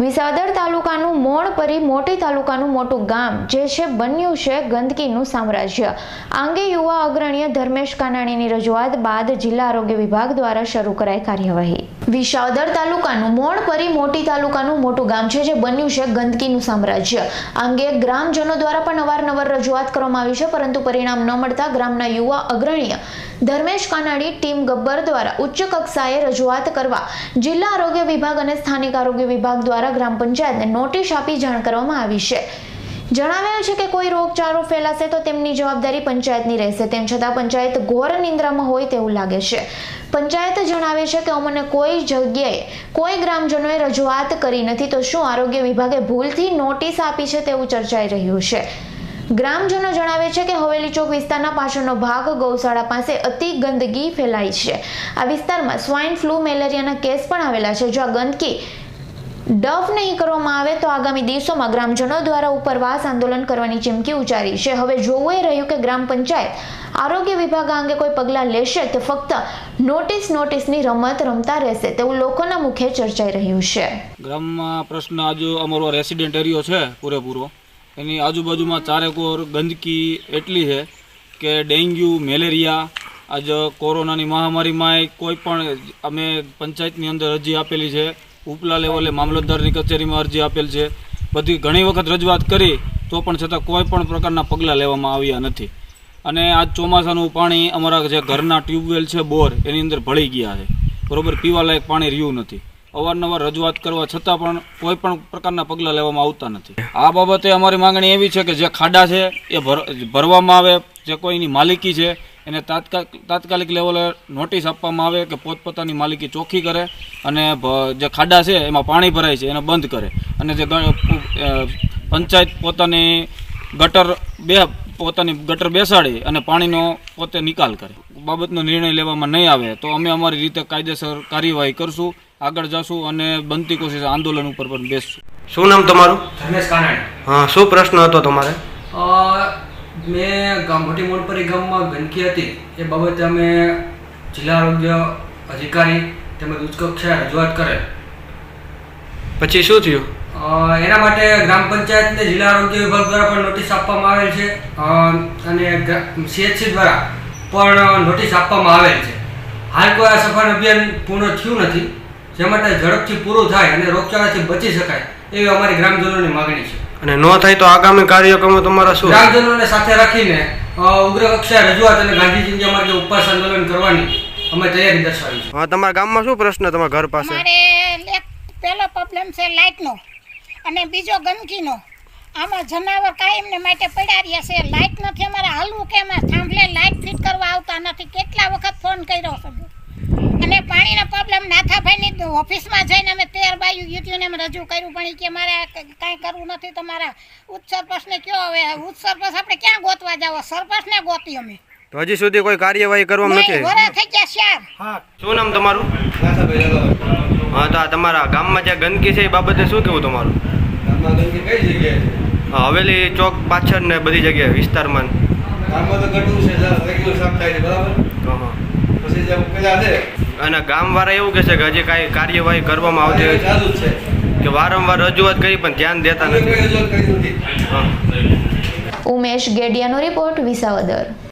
વિસાવદર તાલુકાનું મોણપરી મોટી તાલુકાનું મોટું ગામ, જે છે બન્યું છે ગંદકીનું સામ્રાજ્ય. આ અંગે યુવા અગ્રણીય ધર્મેશ કાનાણીની રજૂઆત બાદ જિલ્લા આરોગ્ય વિભાગ દ્વારા શરૂ કરાઈ કાર્યવાહી. વિસાવદર તાલુકાનું મોણપરી મોટી તાલુકાનું મોટું ગામ છે, જે બન્યું છે ગંદકીનું સામ્રાજ્ય. આ અંગે ગ્રામજનો દ્વારા પણ અવારનવાર રજૂઆત કરવામાં આવી છે, પરંતુ પરિણામ ન મળતા ગ્રામના યુવા અગ્રણીય ધર્મેશ કાનાણી ટીમ ગબ્બર દ્વારા ઉચ્ચ કક્ષાએ રજૂઆત કરવા જિલ્લા આરોગ્ય વિભાગ અને સ્થાનિક આરોગ્ય વિભાગ દ્વારા ગ્રામ પંચાયતને નોટિસ આપી જાણ કરવામાં આવી છે. જણાવાયું છે કે કોઈ રોગચાળો ફેલાશે તો તેમની જવાબદારી પંચાયતની રહેશે. તેમ છતાં પંચાયત ઘોર નિંદ્રામાં હોય તેવું લાગે છે. પંચાયત જણાવે છે કે અમને કોઈ જગ્યાએ, કોઈ ગ્રામજનોએ રજૂઆત કરી નથી તો શું આરોગ્ય વિભાગે ભૂલથી નોટિસ આપી છે તેવું ચર્ચાઈ રહ્યું છે. ગ્રામજનો જણાવે છે કે હવેલી ચોક વિસ્તારના પાછળનો ભાગ ગૌશાળા પાસે અતિ ગંદકી ફેલાઈ છે. આ વિસ્તારમાં સ્વાઇન ફ્લૂ મેલેરિયાના કેસ પણ આવેલા છે જો આ ગંદકી ડફ નહીં કરવામાં આવે તો આગામી દિવસોમાં ગ્રામજનો દ્વારા ઉપરવાસ આંદોલન કરવાની ચીમકી ઉચ્ચારી છે. હવે જોવું એ રહ્યું કે ગ્રામ પંચાયત આરોગ્ય વિભાગ અંગે કોઈ પગલાં લેશે કે ફક્ત નોટિસ નોટિસની રમત રમતા રહેશે તેવું લોકોના મુખે ચર્ચાઈ રહ્યું છે. ગ્રામમાં પ્રશ્ન આજુ અમારો રેસિડેન્ટ એરિયો છે પૂરેપૂરો. એની આજુબાજુમાં ચારેકોર ગંદકી એટલી છે કે ડેન્ગ્યુ, મેલેરિયા, આજ કોરોનાની મહામારીમાં કોઈ પણ અમે પંચાયતની અંદર અરજી આપેલી છે. ઉપલા લેવલે મામલતદારની કચેરીમાં અરજી આપેલ છે. બધી ઘણી વખત રજૂઆત કરી, તો પણ છતાં કોઈ પણ પ્રકારના પગલાં લેવામાં આવ્યા નથી. અને આજ ચોમાસાનું પાણી અમારા જે ઘરના ટ્યુબવેલ છે, બોર, એની અંદર ભળી ગયા છે. બરાબર પીવાલાયક પાણી રહ્યું નથી. અવારનવાર રજૂઆત કરવા છતાં પણ કોઈ પણ પ્રકારના પગલાં લેવામાં આવતા નથી. આ બાબતે અમારી માંગણી એવી છે કે જે ખાડા છે, એ ભર, ભરવામાં આવે, જે કોઈની માલિકી છે એને તાત્કાલિક તાત્કાલિક લેવલે નોટિસ આપવામાં આવે કે પોતપોતાની માલિકી ચોખ્ખી કરે અને જે ખાડા છે એમાં પાણી ભરાય છે એને બંધ કરે. અને જે પંચાયત પોતાની ગટર બે પોતાની ગટર બેસાડી અને પાણીનો પોતે નિકાલ કરે. બાબતનો નિર્ણય લેવામાં નહીં આવે તો અમે અમારી રીતે કાયદેસર કાર્યવાહી કરશું આગળ જશું અને બનતી કોશિશ આંદોલન ઉપર પણ બેસશું. શું નામ તમારું? ધર્મેશ કાનાણી. હા શું પ્રશ્ન હતો તમારે? મેં મોડ પર મોટપરી ગામમાં ગંદકી હતી. એ બાબતે અમે જિલ્લા આરોગ્ય અધિકારી તેમજ ઉચ્ચ કક્ષાએ રજૂઆત કરેલ. પછી શું થયું? એના માટે ગ્રામ પંચાયતને જિલ્લા આરોગ્ય વિભાગ દ્વારા પણ નોટિસ આપવામાં આવેલ છે. અને સીએચસી દ્વારા પણ નોટિસ આપવામાં આવેલ છે. હાલ કોઈ આ સફાઈ અભિયાન પૂર્ણ થયું નથી. જે માટે ઝડપથી પૂરું થાય અને રોગચાળાથી બચી શકાય એવી અમારી ગ્રામજનોની માગણી છે. અને ન થાય તો આગામી કાર્યક્રમો તમારા શું? ગ્રામજનોને સાથે રાખીને ઉગ્ર કક્ષાએ રજૂઆત અને ગાંધીજીની અમારે ઉપવાસ આંદોલન કરવાની અમે તૈયારી દર્શાવી છે. હા તમારા ગામમાં શું પ્રશ્ન તમારા ઘર પાસે? અમારે એક પહેલો પ્રોબ્લેમ છે લાઇટનો અને બીજો ગંદકીનો. આમાં જનાવર કાયમને માટે પડ્યા રહ્યા છે. લાઇટ નથી અમારે હાલવું કે એમાં થાંભલે લાઇટ ફિટ કરવા આવતા નથી. કેટલા વખત ફોન કર્યો છે? પાણીનો પ્રોબ્લેમ નાથાભાઈની ઓફિસમાં જઈને અમે તેર બાજુ યુટ્યુને એમ રજૂ કર્યું પણ કે મારે કાંઈ કરવું નથી તમારા ઉચ્ચ સરપંચને કયો હવે? ઉચ્ચ સરપંચ આપણે ક્યાં ગોતવા જાવ? સરપંચને ગોતી અમે. તો હજી સુધી કોઈ કાર્યવાહી કરવામાં નથી વરા થઈ ગયા ચાર શું નામ તમારું? હા તો તમારા ગામમાં જે ગંદકી છે એ બાબતે શું કેવું તમારું? ગામમાં ગંદકી કઈ જગ્યાએ? હા, હવેલી ચોક પાછળ ને બધી જગ્યાએ વિસ્તારમાં ગામમાં તો ગટરું છે રેગ્યુલર સાફ થાય છે બરાબર? હા, હા. પછી જે પેલા છે અને ગામવાળા એવું કહે છે કે હજી કાંઈ કાર્યવાહી કરવામાં આવતી નથી છે. કે વારંવાર રજૂઆત કરી પણ ધ્યાન દેતા નથી. ઉમેશ ગેડિયાનો રિપોર્ટ વિસાવદર.